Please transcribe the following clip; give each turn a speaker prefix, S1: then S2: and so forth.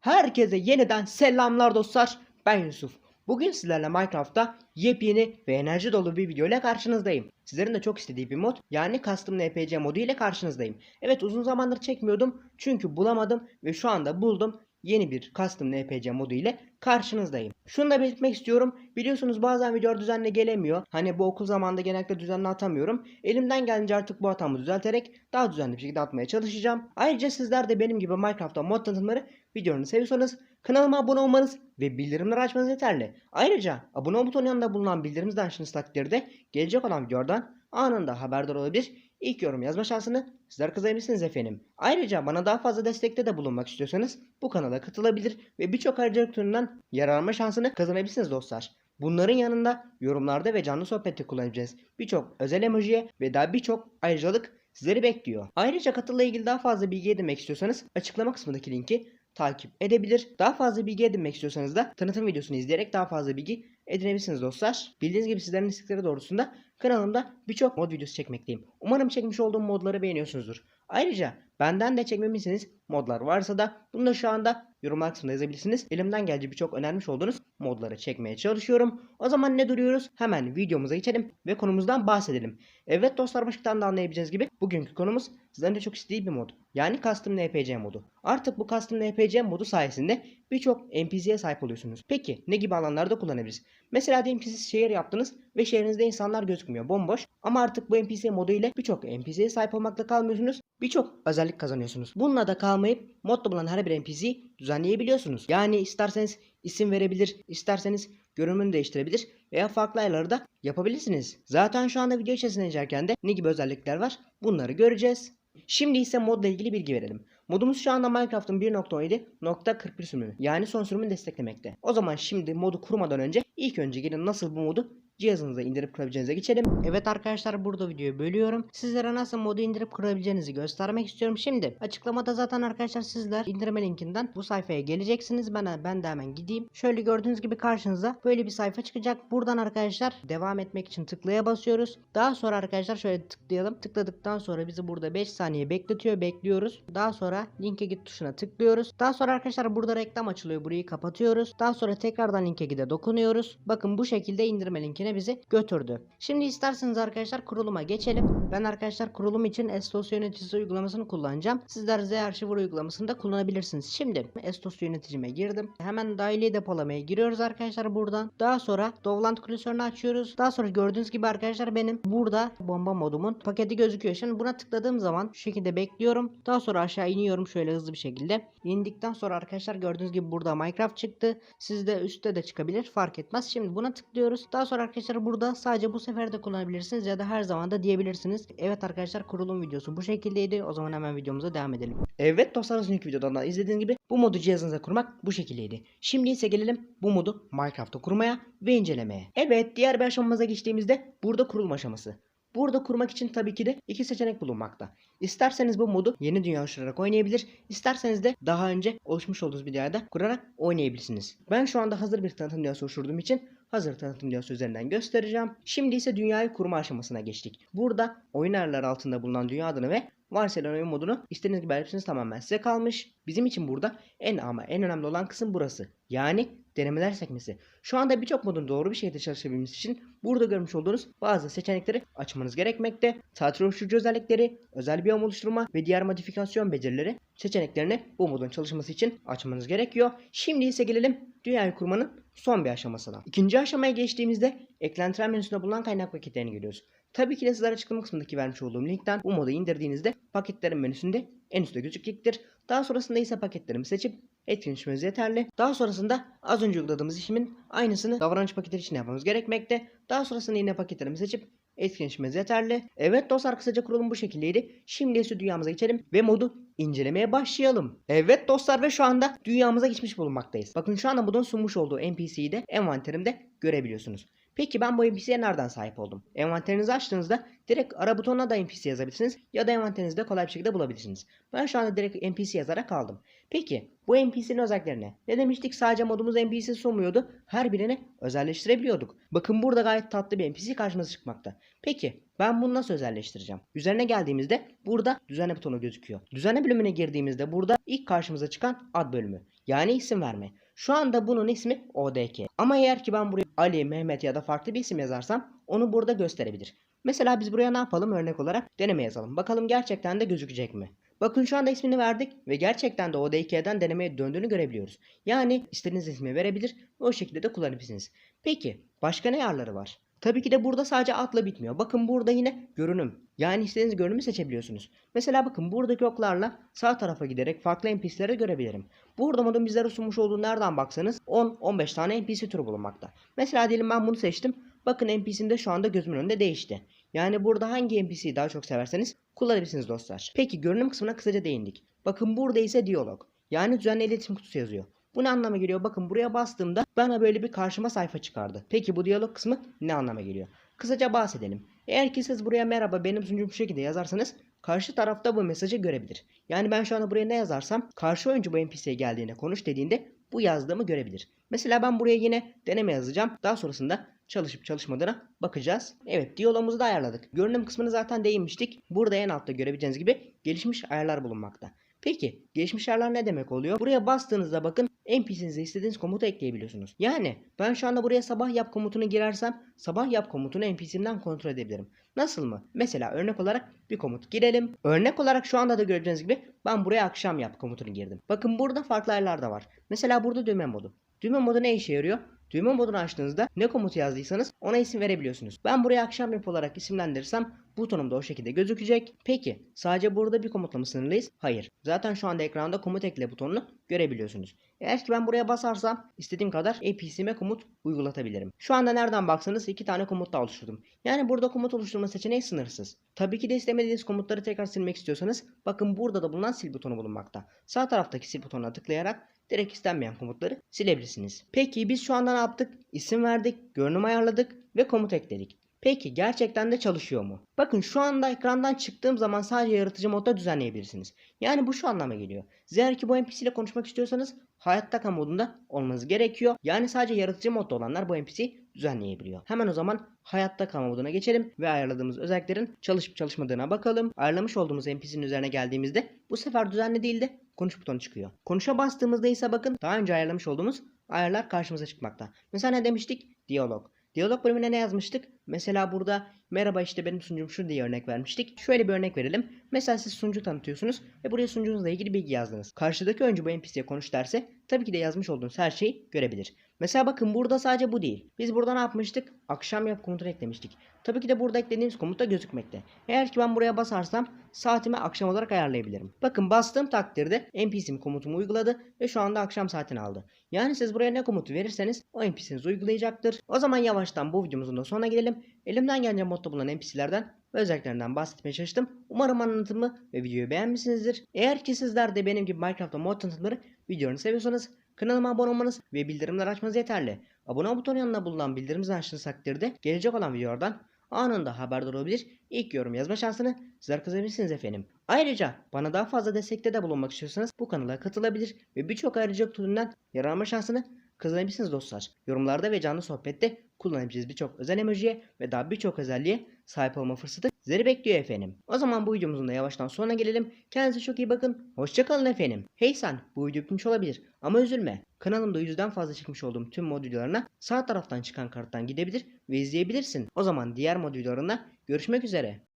S1: Herkese yeniden selamlar dostlar. Ben Yusuf. Bugün sizlerle Minecraft'ta yepyeni ve enerji dolu bir video ile karşınızdayım. Sizlerin de çok istediği bir mod yani Custom NPC modu ile karşınızdayım. Evet uzun zamandır çekmiyordum çünkü bulamadım ve şu anda buldum. Yeni bir Custom NPC modu ile karşınızdayım. Şunu da belirtmek istiyorum. Biliyorsunuz bazen videolar düzenli gelemiyor. Hani bu okul zamanında genellikle düzenli atamıyorum. Elimden gelince artık bu hatamı düzelterek daha düzenli bir şekilde atmaya çalışacağım. Ayrıca sizler de benim gibi Minecraft'ta mod tanıtımları videolarını seviyorsanız kanalıma abone olmanız ve bildirimleri açmanız yeterli. Ayrıca abone ol butonunun yanında bulunan bildirimden açtığınız takdirde gelecek olan videolardan anında haberdar olabilir. İlk yorum yazma şansını sizler kazanabilirsiniz efendim. Ayrıca bana daha fazla destekte de bulunmak istiyorsanız bu kanala katılabilir ve birçok ayrıcalık türünden yararlanma şansını kazanabilirsiniz dostlar. Bunların yanında yorumlarda ve canlı sohbette kullanacağız. Birçok özel emojiye ve daha birçok ayrıcalık sizleri bekliyor. Ayrıca katılla ilgili daha fazla bilgi edinmek istiyorsanız açıklama kısmındaki linki takip edebilir. Daha fazla bilgi edinmek istiyorsanız da tanıtım videosunu izleyerek daha fazla bilgi edinebilirsiniz dostlar. Bildiğiniz gibi sizlerin istekleri doğrultusunda kanalımda birçok mod videosu çekmekteyim. Umarım çekmiş olduğum modları beğeniyorsunuzdur. Ayrıca benden de çekmemi istediğiniz modlar varsa da bunu da şu anda yorumlar kısmında yazabilirsiniz. Elimden geldiği birçok önermiş olduğunuz modları çekmeye çalışıyorum. O zaman ne duruyoruz? Hemen videomuza geçelim ve konumuzdan bahsedelim. Evet dostlar başlıktan da anlayabileceğiniz gibi bugünkü konumuz sizlerin de çok istediği bir mod. Yani Custom NPC modu. Artık bu Custom NPC modu sayesinde birçok NPC'ye sahip oluyorsunuz. Peki ne gibi alanlarda kullanabiliriz? Mesela diyelim ki siz şehir yaptınız ve şehrinizde insanlar gözükmüyor bomboş. Ama artık bu NPC modu ile birçok NPC'ye sahip olmakla kalmıyorsunuz. Birçok özellik kazanıyorsunuz. Bununla da kalmayıp modda bulunan her bir NPC'yi düzenleyebiliyorsunuz. Yani isterseniz isim verebilir, isterseniz görünümünü değiştirebilir veya farklı ayarları da yapabilirsiniz. Zaten şu anda video içerisinde geçerken de ne gibi özellikler var bunları göreceğiz. Şimdi ise modla ilgili bilgi verelim. Modumuz şu anda Minecraft'ın 1.17.41 sürümü yani son sürümünü desteklemekte. O zaman şimdi modu kurmadan önce ilk önce gelin nasıl bu modu cihazınıza indirip kurabileceğinize geçelim. Evet arkadaşlar burada videoyu bölüyorum. Sizlere nasıl modu indirip kurabileceğinizi göstermek istiyorum. Şimdi açıklamada zaten arkadaşlar sizler indirme linkinden bu sayfaya geleceksiniz. Ben, ben de hemen gideyim. Şöyle gördüğünüz gibi karşınıza böyle bir sayfa çıkacak. Buradan arkadaşlar devam etmek için tıklaya basıyoruz. Daha sonra arkadaşlar şöyle tıklayalım. Tıkladıktan sonra bizi burada 5 saniye bekletiyor. Bekliyoruz. Daha sonra linke git tuşuna tıklıyoruz. Daha sonra arkadaşlar burada reklam açılıyor. Burayı kapatıyoruz. Daha sonra tekrardan linke gide dokunuyoruz. Bakın bu şekilde indirme linkine bizi götürdü. Şimdi isterseniz arkadaşlar kuruluma geçelim. Ben arkadaşlar kurulum için Estos yöneticisi uygulamasını kullanacağım. Sizler Z Archiver uygulamasını da kullanabilirsiniz. Şimdi Estos yöneticime girdim. Hemen dahili depolamaya giriyoruz arkadaşlar buradan. Daha sonra Dovland klasörünü açıyoruz. Daha sonra gördüğünüz gibi arkadaşlar benim burada bomba modumun paketi gözüküyor. Şimdi buna tıkladığım zaman şu şekilde bekliyorum. Daha sonra aşağı iniyorum şöyle hızlı bir şekilde. İndikten sonra arkadaşlar gördüğünüz gibi burada Minecraft çıktı. Sizde üstte de çıkabilir fark etmez. Şimdi buna tıklıyoruz. Daha sonra arkadaşlar burada sadece bu sefer de kullanabilirsiniz ya da her zaman da diyebilirsiniz. Evet arkadaşlar kurulum videosu bu şekildeydi. O zaman hemen videomuza devam edelim. Evet dostlar önceki videodan da izlediğiniz gibi bu modu cihazınıza kurmak bu şekildeydi. Şimdi ise gelelim bu modu Minecraft'ta kurmaya ve incelemeye. Evet diğer bir aşamamıza geçtiğimizde burada kurulum aşaması. Burada kurmak için tabii ki de iki seçenek bulunmakta. İsterseniz bu modu yeni dünya oluşturarak oynayabilir, isterseniz de daha önce oluşmuş olduğunuz bir dünyada kurarak oynayabilirsiniz. Ben şu anda hazır bir tanıtım dünyası oluşturduğum için hazır tanıtım dünyası üzerinden göstereceğim. Şimdi ise dünyayı kurma aşamasına geçtik. Burada oyun ayarları altında bulunan dünya adını ve varsayılan oyun modunu istediğiniz gibi ayarlarsınız tamamen size kalmış. Bizim için burada en ama en önemli olan kısım burası. Yani denemeler sekmesi. Şu anda birçok modun doğru bir şekilde çalışabilmesi için burada görmüş olduğunuz bazı seçenekleri açmanız gerekmekte. Saatler oluşturucu özellikleri, özel biyom oluşturma ve diğer modifikasyon becerileri seçeneklerini bu modun çalışması için açmanız gerekiyor. Şimdi ise gelelim dünyayı kurmanın son bir aşamasına. İkinci aşamaya geçtiğimizde eklentiler menüsünde bulunan kaynak paketlerini görüyoruz. Tabii ki de sizlere açıklama kısmındaki vermiş olduğum linkten bu modu indirdiğinizde paketlerin menüsünde en üstte gözükecektir. Daha sonrasında ise paketlerimi seçip etkinleşmeniz yeterli. Daha sonrasında az önce uyguladığımız işimin aynısını davranış paketleri için yapmamız gerekmekte. Daha sonrasında yine paketlerimi seçip etkinleşmeniz yeterli. Evet dostlar kısaca kurulum bu şekildeydi. Şimdi ise dünyamıza geçelim ve modu incelemeye başlayalım. Evet dostlar ve şu anda dünyamıza geçmiş bulunmaktayız. Bakın şu anda modun sunmuş olduğu NPC'yi de envanterimde görebiliyorsunuz. Peki ben bu NPC'ye nereden sahip oldum? Envanterinizi açtığınızda direkt ara butonuna da NPC yazabilirsiniz ya da envanterinizde kolay bir şekilde bulabilirsiniz. Ben şu anda direkt NPC yazarak kaldım. Peki bu NPC'nin özelliklerine ne demiştik? Sadece modumuz NPC sunmuyordu. Her birini özelleştirebiliyorduk. Bakın burada gayet tatlı bir NPC karşımıza çıkmakta. Peki ben bunu nasıl özelleştireceğim? Üzerine geldiğimizde burada düzenle butonu gözüküyor. Düzenle bölümüne girdiğimizde burada ilk karşımıza çıkan ad bölümü. Yani isim verme. Şu anda bunun ismi ODK. Ama eğer ki ben buraya Ali, Mehmet ya da farklı bir isim yazarsam onu burada gösterebilir. Mesela biz buraya ne yapalım örnek olarak deneme yazalım. Bakalım gerçekten de gözükecek mi? Bakın şu anda ismini verdik ve gerçekten de ODK'den denemeye döndüğünü görebiliyoruz. Yani istediğiniz ismi verebilir ve o şekilde de kullanabilirsiniz. Peki başka ne ayarları var? Tabii ki de burada sadece adla bitmiyor. Bakın burada yine görünüm. Yani istediğiniz görünümü seçebiliyorsunuz. Mesela bakın buradaki oklarla sağ tarafa giderek farklı NPC'leri görebilirim. Burada modun bizlere sunmuş olduğu nereden baksanız 10-15 tane NPC türü bulunmakta. Mesela diyelim ben bunu seçtim. Bakın NPC'm de şu anda gözümün önünde değişti. Yani burada hangi NPC'yi daha çok severseniz kullanabilirsiniz dostlar. Peki görünüm kısmına kısaca değindik. Bakın burada ise diyalog. Yani düzenli iletişim kutusu yazıyor. Bu ne anlama geliyor? Bakın buraya bastığımda bana böyle bir karşıma sayfa çıkardı. Peki bu diyalog kısmı ne anlama geliyor? Kısaca bahsedelim. Eğer ki siz buraya merhaba benim sunucum bu şekilde yazarsanız karşı tarafta bu mesajı görebilir. Yani ben şu anda buraya ne yazarsam karşı oyuncu bu NPC'ye geldiğinde konuş dediğinde bu yazdığımı görebilir. Mesela ben buraya yine deneme yazacağım. Daha sonrasında çalışıp çalışmadığına bakacağız. Evet diyalogumuzu da ayarladık. Görünüm kısmını zaten değinmiştik. Burada en altta görebileceğiniz gibi gelişmiş ayarlar bulunmakta. Peki gelişmiş ayarlar ne demek oluyor? Buraya bastığınızda bakın NPC'nize istediğiniz komutu ekleyebiliyorsunuz. Yani ben şu anda buraya sabah yap komutunu girersem sabah yap komutunu NPC'mden kontrol edebilirim. Nasıl mı? Mesela örnek olarak bir komut girelim. Örnek olarak şu anda da göreceğiniz gibi ben buraya akşam yap komutunu girdim. Bakın burada farklı ayarlar da var. Mesela burada düğme modu. Düğme modu ne işe yarıyor? Düğme modunu açtığınızda ne komutu yazdıysanız ona isim verebiliyorsunuz. Ben buraya akşam yap olarak isimlendirirsem butonum da o şekilde gözükecek. Peki sadece burada bir komutla mı sınırlıyız? Hayır. Zaten şu anda ekranda komut ekle butonunu görebiliyorsunuz. Eğer ki ben buraya basarsam istediğim kadar APC'me komut uygulatabilirim. Şu anda nereden baksanız iki tane komut da oluşturdum. Yani burada komut oluşturma seçeneği sınırsız. Tabii ki de istemediğiniz komutları tekrar silmek istiyorsanız bakın burada da bulunan sil butonu bulunmakta. Sağ taraftaki sil butonuna tıklayarak direkt istenmeyen komutları silebilirsiniz. Peki biz şu anda ne yaptık? İsim verdik, görünüm ayarladık ve komut ekledik. Peki gerçekten de çalışıyor mu? Bakın şu anda ekrandan çıktığım zaman sadece yaratıcı modda düzenleyebilirsiniz. Yani bu şu anlama geliyor. Siz ki bu NPC ile konuşmak istiyorsanız hayatta kal modunda olmanız gerekiyor. Yani sadece yaratıcı modda olanlar bu NPC'yi düzenleyebiliyor. Hemen o zaman hayatta kalma moduna geçelim ve ayarladığımız özelliklerin çalışıp çalışmadığına bakalım. Ayarlamış olduğumuz NPC'nin üzerine geldiğimizde bu sefer düzenli değil de konuş butonu çıkıyor. Konuşa bastığımızda ise bakın daha önce ayarlamış olduğumuz ayarlar karşımıza çıkmakta. Mesela ne demiştik? Diyalog. Diyalog bölümüne ne yazmıştık? Mesela burada merhaba işte benim sunucum şu diye örnek vermiştik. Şöyle bir örnek verelim. Mesela siz sunucu tanıtıyorsunuz ve buraya sunucunuzla ilgili bilgi yazdınız. Karşıdaki oyuncu bu NPC'ye konuş derse tabii ki de yazmış olduğunuz her şeyi görebilir. Mesela bakın burada sadece bu değil. Biz burada ne yapmıştık? Akşam yap komutunu eklemiştik. Tabii ki de burada eklediğimiz komut da gözükmekte. Eğer ki ben buraya basarsam saatimi akşam olarak ayarlayabilirim. Bakın bastığım takdirde NPC'm komutumu uyguladı ve şu anda akşam saatini aldı. Yani siz buraya ne komutu verirseniz o NPC'niz uygulayacaktır. O zaman yavaştan bu videomuzun da sonuna gelelim. Elimden gelince modda bulunan NPC'lerden ve özelliklerinden bahsetmeye çalıştım. Umarım anlatımı ve videoyu beğenmişsinizdir. Eğer ki sizler de benim gibi Minecraft'ta mod tanıtımları videolarını seviyorsanız kanalıma abone olmanız ve bildirimler açmanız yeterli. Abone butonu yanında bulunan bildirim zilini açtığınız takdirde gelecek olan videolardan anında haberdar olabilir. İlk yorum yazma şansını sizler kazanabilirsiniz efendim. Ayrıca bana daha fazla destekte de bulunmak istiyorsanız bu kanala katılabilir ve birçok ayrıcalık türünden yararlanma şansını kazanabilirsiniz dostlar. Yorumlarda ve canlı sohbette kullanabileceğiniz birçok özel emojiye ve daha birçok özelliğe sahip olma fırsatı sizleri bekliyor efendim. O zaman bu videomuzun da yavaştan sonuna gelelim. Kendinize çok iyi bakın. Hoşçakalın efendim. Hey sen bu video bitmiş olabilir ama üzülme. Kanalımda yüzden fazla çekmiş olduğum tüm mod videolarına sağ taraftan çıkan karttan gidebilir ve izleyebilirsin. O zaman diğer mod videolarında görüşmek üzere.